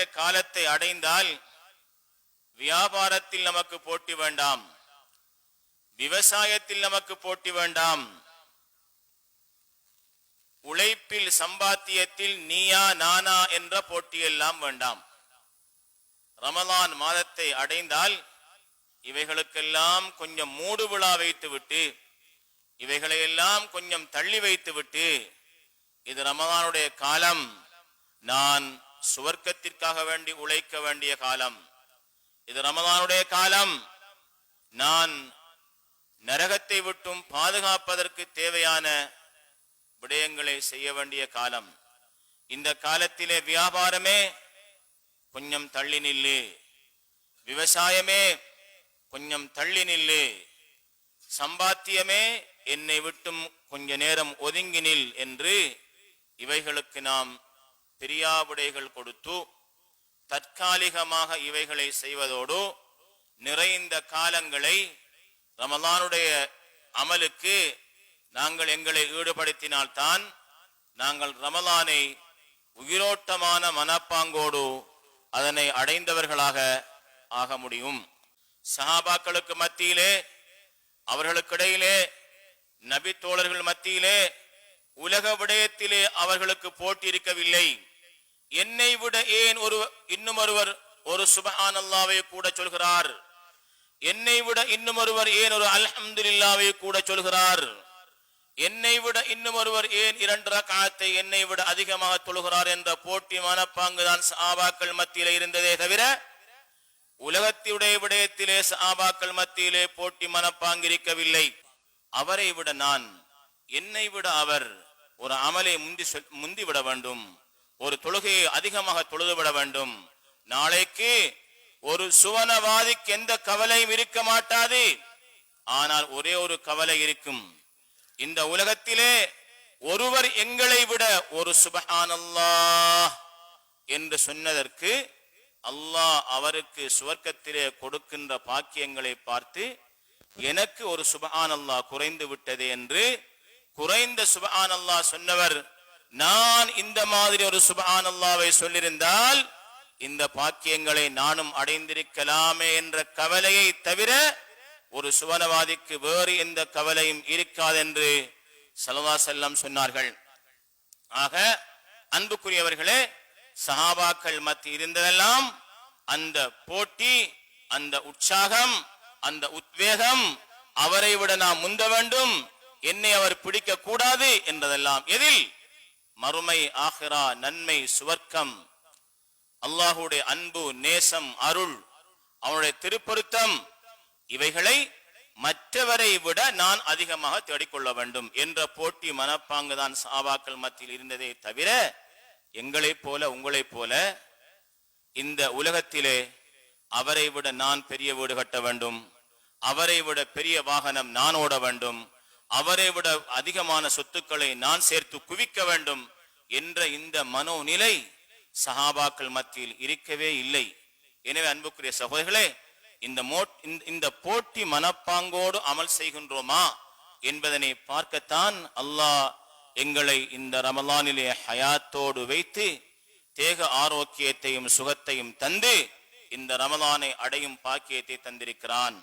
ரமலானுடைய காலத்தை அடைந்தால் வியாபாரத்தில் நமக்கு போட்டி வேண்டாம். விவசாயத்தில் நமக்கு போட்டி வேண்டாம். உழைப்பில் சம்பாத்தியத்தில் நீயா நானா என்ற போட்டியெல்லாம் வேண்டாம். ரமலான் மாதத்தை அடைந்தால் இவைகளுக்கெல்லாம் கொஞ்சம் மூடு விழா வைத்துவிட்டு இவைகளையெல்லாம் கொஞ்சம் தள்ளி வைத்துவிட்டு இது ரமலானுடைய காலம். நான் சுவர்க்கத்திற்காக வேண்டி உழைக்க வேண்டிய காலம். இது ரமதானுடைய காலம். நான் நரகத்தை விட்டும் பாதுகாப்பதற்கு தேவையான விடயங்களை செய்ய வேண்டிய காலம். இந்த காலத்திலே வியாபாரமே கொஞ்சம் தள்ளி நில்லு. விவசாயமே கொஞ்சம் தள்ளி நில்லு. சம்பாத்தியமே என்னை விட்டும் கொஞ்ச நேரம் ஒதுங்கி நில் என்று இவைகளுக்கு நாம் பிரியாவிடைகள் கொடுத்து தற்காலிகமாக இவைகளை செய்வதோடு நிறைந்த காலங்களை ரமலானுடைய அமலுக்கு நாங்கள் எங்களை ஈடுபடுத்தினால்தான் நாங்கள் ரமலானை உயிரோட்டமான மனப்பாங்கோடு அதனை அடைந்தவர்களாக ஆக முடியும். சஹாபாக்களுக்கு மத்தியிலே அவர்களுக்கிடையிலே நபி தோழர்கள் மத்தியிலே உலக விடயத்திலே அவர்களுக்கு போட்டி இருக்கவில்லை என்னை விட ஏன் ஒரு இன்னும் ஒருவர் ஒரு சுபஹான் அல்லாவை கூட சொல்கிறார்? என்னை விட இன்னும் ஒருவர் ஏன் ஒரு அல்ஹம்துல்லாவை கூட சொல்கிறார்? என்னை விட இன்னும் ஒருவர் ஏன் இரண்டு ரக்காத்தை என்னை விட அதிகமாக தொழுகிறார் என்ற போட்டி மனப்பாங்கு தான் சாபாக்கள் மத்தியில இருந்ததே தவிர உலகத்தினுடைய விடயத்திலே சாபாக்கள் மத்தியிலே போட்டி மனப்பாங்கு இருக்கவில்லை அவரை விட நான் என்னை விட அவர் ஒரு அமலை முந்தி சொல்- முந்தி விட வேண்டும். ஒரு தொழுகையை அதிகமாக தொழுதுவிட வேண்டும். நாளைக்கு ஒரு சுவனவாதிக்கு எந்த கவலையும் இருக்க மாட்டாது. ஆனால் ஒரே ஒரு கவலை இருக்கும். இந்த உலகத்திலே ஒருவர் எங்களை விட ஒரு சுபஹானல்லாஹ் என்று சொன்னதற்கு அல்லாஹ் அவருக்கு சுவர்க்கத்திலே கொடுக்கின்ற பாக்கியங்களை பார்த்து எனக்கு ஒரு சுபஹான் அல்லாஹ் குறைந்து விட்டது என்று குறைந்த சுபஹான் அல்லாஹ் சொன்னவர் நான் இந்த மாதிரி ஒரு சுபான் அல்லாவை சொல்லியிருந்தால் இந்த பாக்கியங்களை நானும் அடைந்திருக்கலாமே என்ற கவலையை தவிர ஒரு சுவனவாதிக்கு வேறு எந்த கவலையும் இருக்காதென்று சலவா செல்லம் சொன்னார்கள். ஆக அன்புக்குரியவர்களே சஹாபாக்கள் மத்தி இருந்ததெல்லாம் அந்த போட்டி அந்த உற்சாகம் அந்த உத்வேகம் அவரை விட நாம் முந்த வேண்டும் என்னை அவர் பிடிக்க கூடாது என்றதெல்லாம் எதில்? மறுமை ஆஹிரா நன்மை சுவர்க்கம் அல்லாஹுடைய அன்பு நேசம் அருள் அவனுடைய திருப்பொருத்தம் இவைகளை மற்றவரை விட நான் அதிகமாக தேடிக்கொள்ள வேண்டும் என்ற போட்டி மனப்பாங்கு தான் சாபாக்கள் மத்தியில் இருந்ததே தவிர எங்களைப் போல உங்களைப் போல இந்த உலகத்திலே அவரை விட நான் பெரிய வீடு கட்ட வேண்டும். அவரை விட பெரிய வாகனம் நான் ஓட வேண்டும். அவரை விட அதிகமான சொத்துக்களை நான் சேர்த்து குவிக்க வேண்டும் என்ற இந்த மனோநிலை சஹாபாக்கள் மத்தியில் இருக்கவே இல்லை. எனவே அன்புக்குரிய சகோதரர்களே இந்த மோ இந்த- இந்த போட்டி மனப்பாங்கோடு அமல் செய்கின்றோமா என்பதனை பார்க்கத்தான் அல்லாஹ் எங்களை இந்த ரமலானிலே ஹயாத்தோடு வைத்து தேக ஆரோக்கியத்தையும் சுகத்தையும் தந்து இந்த ரமலானை அடையும் பாக்கியத்தை தந்திருக்கிறான்.